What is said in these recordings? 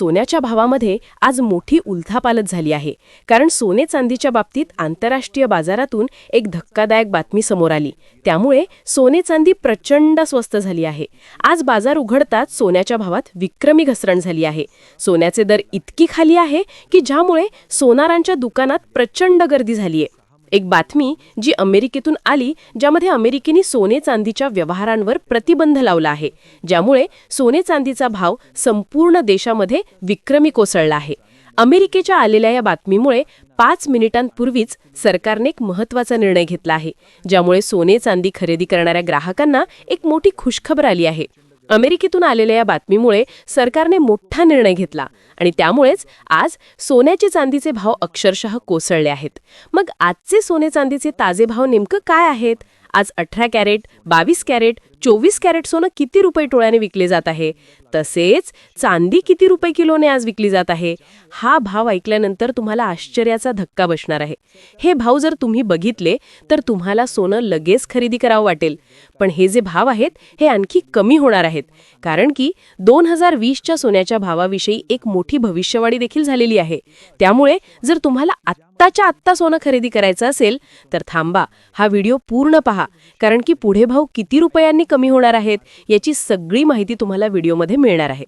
सोन्याच्या भावामध्ये आज मोठी उलथापालत झाली आहे. कारण सोने चांदीच्या बाबतीत आंतरराष्ट्रीय बाजारातून एक धक्कादायक बातमी समोर आली. त्यामुळे सोने चांदी प्रचंड स्वस्त झाली आहे. आज बाजार उघडताच सोन्याच्या भावात विक्रमी घसरण झाली आहे. सोन्याचे दर इतकी खाली आहे की ज्यामुळे सोनारांच्या दुकानात प्रचंड गर्दी झाली आहे एक बातमी जी अमेरिकेतून आली ज्यामध्ये अमेरिकेने सोने चांदीच्या व्यवहारांवर प्रतिबंध लावला आहे ज्यामुळे सोने चांदीचा भाव संपूर्ण देशामध्ये विक्रमी कोसळला आहे. अमेरिकेच्या आलेल्या या बातमीमुळे पाच मिनिटांपूर्वीच सरकारने एक महत्त्वाचा निर्णय घेतला आहे ज्यामुळे सोने चांदी खरेदी करणाऱ्या ग्राहकांना एक मोठी खुशखबर आली आहे. अमेरिकेतून आलेल्या या बातमीमुळे सरकारने मोठा निर्णय घेतला आणि त्यामुळेच आज सोन्याचे चांदीचे भाव अक्षरशः कोसळले आहेत. मग आजचे सोने चांदीचे ताजे भाव नेमकं काय आहेत? आज अठरा कॅरेट बावीस कॅरेट चोवीस कॅरेट सोनं किती रुपये टोळ्याने विकले जात आहे? तसेच चांदी किती रुपये किलोने आज विकली जात आहे? हा भाव ऐकल्यानंतर तुम्हाला आश्चर्याचा धक्का बसणार आहे. हे भाव जर तुम्ही बघितले तर तुम्हाला सोनं लगेच खरेदी करावं वाटेल. पण हे जे भाव आहेत हे आणखी कमी होणार आहेत. कारण की दोन हजार वीसच्या सोन्याच्या भावाविषयी एक मोठी भविष्यवाणी देखील झालेली आहे. त्यामुळे जर तुम्हाला आत्ताच्या आत्ता सोनं खरेदी करायचं असेल तर थांबा. हा व्हिडिओ पूर्ण पहा. कारण की पुढे भाव किती रुपयांनी कमी होणार आहेत याची सगळी माहिती तुम्हाला व्हिडिओमध्ये मिळणार आहे.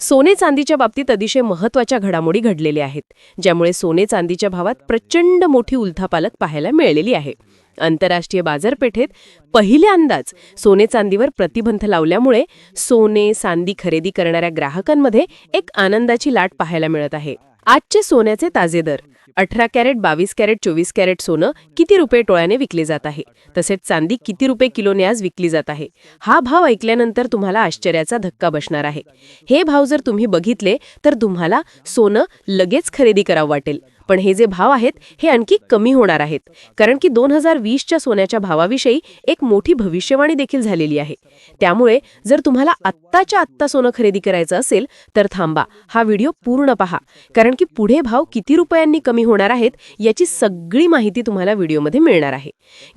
सोने चांदीच्या बाबतीत अतिशय महत्त्वाच्या घडामोडी घडलेल्या आहेत ज्यामुळे सोने चांदीच्या भावात प्रचंड मोठी उलथापालक पाहायला मिळालेली आहे. आंतरराष्ट्रीय बाजारपेठेत पहिल्यांदाच सोने चांदीवर प्रतिबंध लावल्यामुळे सोने चांदी खरेदी करणाऱ्या ग्राहकांमध्ये एक आनंदाची लाट पाहायला मिळत आहे. आजचे सोन्याचे ताजे दर अठरा कॅरेट बावीस कॅरेट चोवीस कॅरेट सोनं किती रुपये टोळ्याने विकले जात आहे? तसेच चांदी किती रुपये किलोने आज विकली जात आहे? हा भाव ऐकल्यानंतर तुम्हाला आश्चर्याचा धक्का बसणार आहे. हे भाव जर तुम्ही बघितले तर तुम्हाला सोनं लगेच खरेदी करावं वाटेल. पण हे जे भाव आहेत हे आणखी कमी होणार आहेत. कारण की दोन हजार वीसच्या सोन्याच्या भावाविषयी एक मोठी भविष्यवाणी देखील झालेली आहे. त्यामुळे जर तुम्हाला आत्ताच्या आत्ता सोनं खरेदी करायचं असेल तर थांबा. हा व्हिडिओ पूर्ण पहा. कारण की पुढे भाव किती रुपयांनी कमी होणार आहेत याची सगळी माहिती तुम्हाला व्हिडिओमध्ये मिळणार आहे.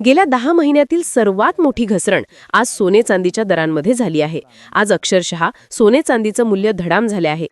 गेल्या दहा महिन्यातील सर्वात मोठी घसरण आज सोने चांदीच्या दरांमध्ये झाली आहे. आज अक्षरशः सोने चांदीचं मूल्य धडाम झाले आहे.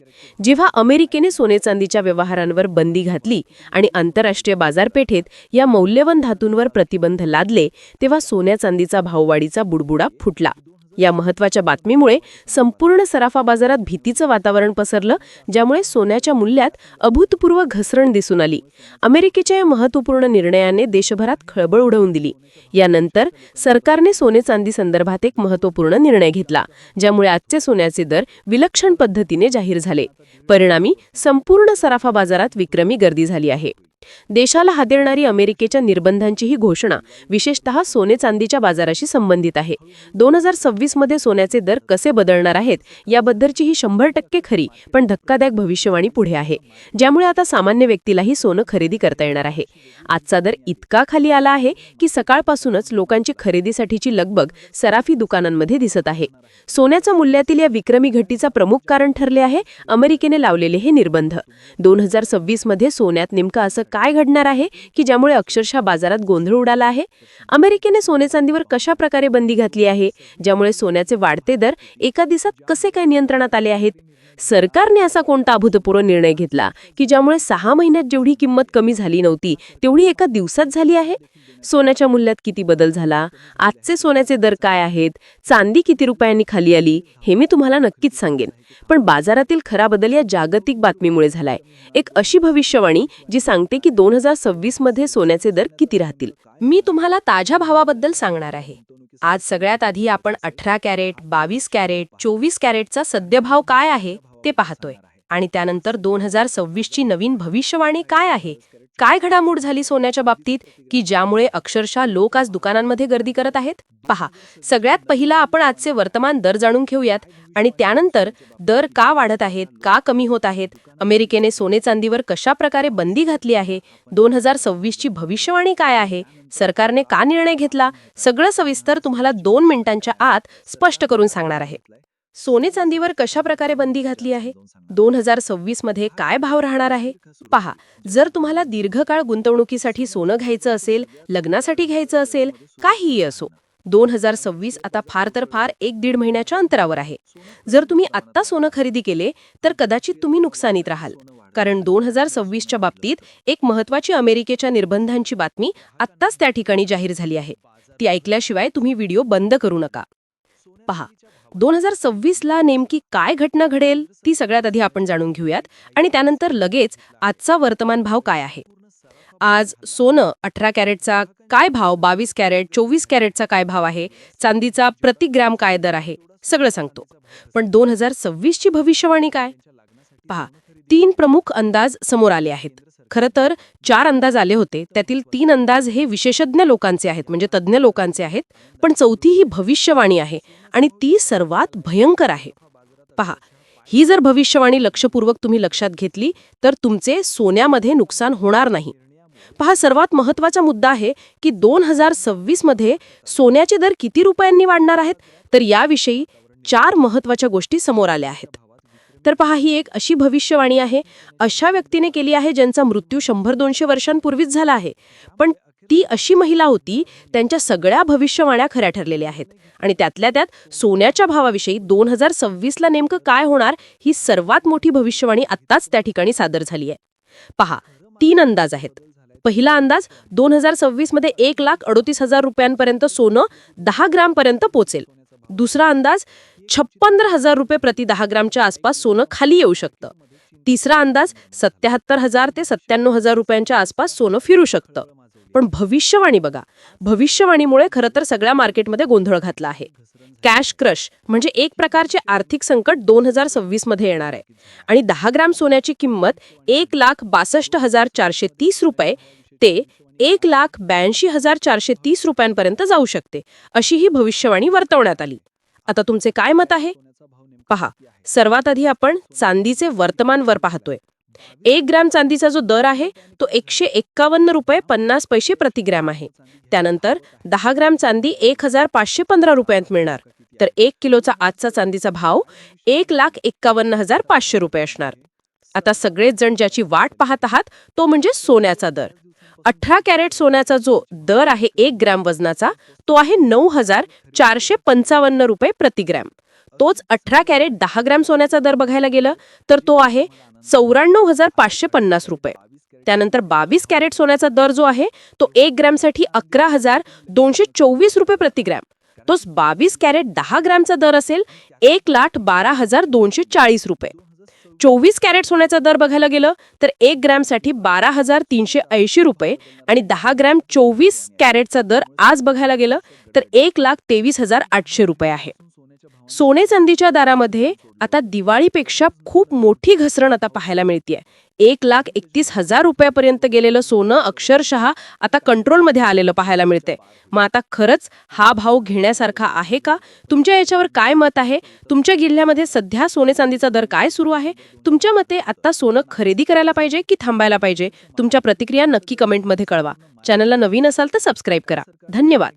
जेव्हा अमेरिकेने सोने चांदीच्या व्यवहारांवर बंदी घातली आणि आंतरराष्ट्रीय बाजारपेठेत या मौल्यवान धातूंवर प्रतिबंध लादले तेव्हा सोन्या चांदीचा भाववाढीचा बुडबुडा फुटला. या महत्त्वाच्या बातमीमुळे संपूर्ण सराफा बाजारात भीतीचं वातावरण पसरलं ज्यामुळे सोन्याच्या मूल्यात अभूतपूर्व घसरण दिसून आली. अमेरिकेच्या या महत्त्वपूर्ण निर्णयाने देशभरात खळबळ उडवून दिली. यानंतर सरकारने सोने चांदी संदर्भात एक महत्त्वपूर्ण निर्णय घेतला ज्यामुळे आजचे सोन्याचे दर विलक्षण पद्धतीने जाहीर झाले. परिणामी संपूर्ण सराफा बाजारात विक्रमी गर्दी झाली आहे. देशाला हादरणारी अमेरिकेच्या निर्बंधांची ही घोषणा विशेषतः सोने चांदीच्या बाजाराशी संबंधित आहे. दोन हजार सव्वीसमध्ये सोन्याचे दर कसे बदलणार आहेत याबद्दलची ही शंभर टक्के खरी पण धक्कादायक भविष्यवाणी पुढे आहे. ज्यामुळे आता सामान्य व्यक्तीलाही सोनं खरेदी करता येणार आहे. आजचा दर इतका खाली आला आहे की सकाळपासूनच लोकांची खरेदीसाठीची लगबग सराफी दुकानांमध्ये दिसत आहे. सोन्याच्या मूल्यातील या विक्रमी घटीचा प्रमुख कारण ठरले आहे अमेरिकेने लावलेले हे निर्बंध. दोन हजार सव्वीसमध्ये सोन्यात नेमकं असं काय घडणार आहे की ज्यामुळे अक्षरशः बाजारात गोंधळ उडाला आहे? अमेरिकेने सोने चांदीवर कशा प्रकारे बंदी घातली आहे? ज्यामुळे सोन्याचे वाढते दर एका दिवसात कसे काय नियंत्रणात आले आहेत? सरकारने असा कोणता अभूतपूर्व निर्णय घेतला की ज्यामुळे सहा महिन्यात जेवढी किंमत कमी झाली नव्हती तेवढी एका दिवसात झाली आहे? सोन्याच्या मूल्यात किती बदल झाला? आजचे सोन्याचे दर काय आहेत? चांदी किती रुपयांनी खाली आली? हे मी तुम्हाला नक्कीच सांगेन. पण बाजारातील खरा बदल या जागतिक बातमीमुळे झालाय. एक अशी भविष्यवाणी जी सांगते की दोन हजार सव्वीसमध्ये सोन्याचे दर किती राहतील. मी तुम्हाला ताज्या भावाबद्दल सांगणार आहे. आज सगळ्यात आधी आपण अठरा कॅरेट बावीस कॅरेट चोवीस कॅरेटचा सद्यभाव काय आहे ते पाहतोय. आणि त्यानंतर दोन हजार सव्वीसची नवीन भविष्यवाणी काय आहे? काय घडामोड झाली सोन्याच्या बाबतीत की ज्यामुळे अक्षरशः लोक आज दुकानांमध्ये गर्दी करत आहेत? पहा सगळ्यात पहिला आपण आजचे वर्तमान दर जाणून घेऊयात आणि त्यानंतर दर का वाढत आहेत का कमी होत आहेत अमेरिकेने सोने चांदीवर कशा प्रकारे बंदी घातली आहे दोन हजार सव्वीसची भविष्यवाणी काय आहे सरकारने का निर्णय घेतला सगळं सविस्तर तुम्हाला दोन मिनिटांच्या आत स्पष्ट करून सांगणार आहे. सोने चांदीवर कशा प्रकारे बंदी घातली आहे? दोन हजार सव्वीसमध्ये काय भाव राहणार आहे? पहा जर तुम्हाला दीर्घकाळ गुंतवणुकीसाठी सोनं घ्यायचं असेल लग्नासाठी घ्यायचं असेल काहीही असो दोन हजार सव्वीस आता फार तर फार एक दीड महिन्याच्या अंतरावर आहे. जर तुम्ही आत्ता सोनं खरेदी केले तर कदाचित तुम्ही नुकसानीत राहाल. कारण दोन हजार सव्वीसच्या बाबतीत एक महत्वाची अमेरिकेच्या निर्बंधांची बातमी आत्ताच त्या ठिकाणी जाहीर झाली आहे. ती ऐकल्याशिवाय तुम्ही व्हिडिओ बंद करू नका. पहा दोन हजार सव्वीसला नेमकी काय घटना घडेल ती सगळ्यात आधी आपण जाणून घेऊयात. आणि त्यानंतर लगेच आजचा वर्तमान भाव काय आहे? आज सोनं अठरा कॅरेटचा काय भाव बावीस कॅरेट चोवीस कॅरेटचा काय भाव आहे? चांदीचा प्रति ग्रॅम काय दर आहे? सगळं सांगतो. पण दोन हजार सव्वीसची भविष्यवाणी काय? पहा तीन प्रमुख अंदाज समोर आले आहेत. खरं तर चार अंदाज आले होते. त्यातील तीन अंदाज हे विशेषज्ञ लोकांचे आहेत म्हणजे तज्ज्ञ लोकांचे आहेत पण चौथी ही भविष्यवाणी आहे आणि ती सर्वात भयंकर आहे. पहा ही जर भविष्यवाणी लक्षपूर्वक तुम्ही लक्षात घेतली तर तुमचे सोन्यामध्ये नुकसान होणार नाही. पहा सर्वात महत्त्वाचा मुद्दा आहे की दोन हजार सव्वीसमध्ये सोन्याचे दर किती रुपयांनी वाढणार आहेत? तर याविषयी चार महत्त्वाच्या गोष्टी समोर आल्या आहेत. तर पहा ही एक अशी भविष्यवाणी आहे. अशा व्यक्तीने केली आहे ज्यांचा मृत्यू शंभर दोनशे वर्षांपूर्वीच झाला आहे. पण ती अशी महिला होती त्यांच्या सगळ्या भविष्यवाण्या खऱ्या ठरलेल्या आहेत. आणि त्यातल्या त्यात सोन्याच्या भावाविषयी दोन हजार सव्वीसला नेमकं काय होणार ही सर्वात मोठी भविष्यवाणी आत्ताच त्या ठिकाणी सादर झाली आहे. पहा तीन अंदाज आहेत. पहिला अंदाज दोन हजार सव्वीसमध्ये एक लाख अडोतीस हजार रुपयांपर्यंत सोनं दहा ग्राम पर्यंत पोचेल. दुसरा अंदाज छप्पन्न हजार रुपये प्रति दहा ग्रामच्या आसपास सोनं खाली येऊ शकतं. तिसरा अंदाज सत्याहत्तर हजार ते सत्त्याण्णव हजार रुपयांच्या आसपास सोनं फिरू शकतं. पण भविष्यवाणी बघा. भविष्यवाणीमुळे खरं तर सगळ्या मार्केटमध्ये गोंधळ घातला आहे. कॅश क्रश म्हणजे एक प्रकारचे आर्थिक संकट दोन हजार सव्वीसमध्ये येणार आहे. आणि दहा ग्राम सोन्याची किंमत एक लाख बासष्ट हजार चारशे तीस रुपये ते एक लाख ब्याऐंशी हजार चारशे तीस रुपयांपर्यंत जाऊ शकते अशी ही भविष्यवाणी वर्तवण्यात आली. आता तुमचे काय मत आहे? पहा सर्वात आधी आपण चांदीचे वर्तमानवर पाहतोय. एक ग्रॅम चांदीचा जो दर आहे तो एकशे एक्कावन्न रुपये पन्नास पैसे प्रति ग्रॅम आहे. त्यानंतर दहा ग्रॅम चांदी एक हजार पाचशे पंधरा रुपयांत मिळणार. तर एक किलोचा आजचा चांदीचा भाव एक लाख एक्कावन्न हजार पाचशे रुपये असणार. आता सगळेच जण ज्याची वाट पाहत आहात तो म्हणजे सोन्याचा दर. अठरा कॅरेट सोन्याचा जो दर आहे एक ग्रॅम वजनाचा तो आहे नऊ हजार चारशे पंचावन्न रुपये प्रतिग्रॅम तोच अठरा कॅरेट दहा ग्रॅम सोन्याचा दर बघायला गेलं तर तो आहे चौऱ्याण्णव हजार पाचशे पन्नास रुपये. त्यानंतर बावीस कॅरेट सोन्याचा दर जो आहे तो एक ग्रॅमसाठी अकरा हजार दोनशे चोवीस रुपये प्रतिग्रॅम तोच बावीस कॅरेट दहा ग्रॅमचा दर असेल एक लाख बारा हजार दोनशे चाळीस रुपये. चोवीस कॅरेट सोन्याचा दर बघायला गेलं तर एक ग्रॅमसाठी बारा हजार तीनशे ऐंशी रुपये आणि दहा ग्रॅम चोवीस कॅरेटचा दर आज बघायला गेलं तर एक लाख तेवीस हजार आठशे रुपये आहे. सोने चांदीच्या दरामध्ये आता दिवाळीपेक्षा खूप मोठी घसरण आता पाहायला मिळतेय. एक लाख एकतीस हजार रुपयापर्यंत गेलेलं सोनं अक्षरशः आता कंट्रोलमध्ये आलेलं पाहायला मिळते मग आता खरंच हा भाव घेण्यासारखा आहे का? तुमच्या याच्यावर काय मत आहे? तुमच्या जिल्ह्यामध्ये सध्या सोने चांदीचा दर काय सुरू आहे? तुमच्या मते आत्ता सोनं खरेदी करायला पाहिजे की थांबायला पाहिजे? तुमच्या प्रतिक्रिया नक्की कमेंटमध्ये कळवा. चॅनलला नवीन असाल तर सबस्क्राईब करा. धन्यवाद.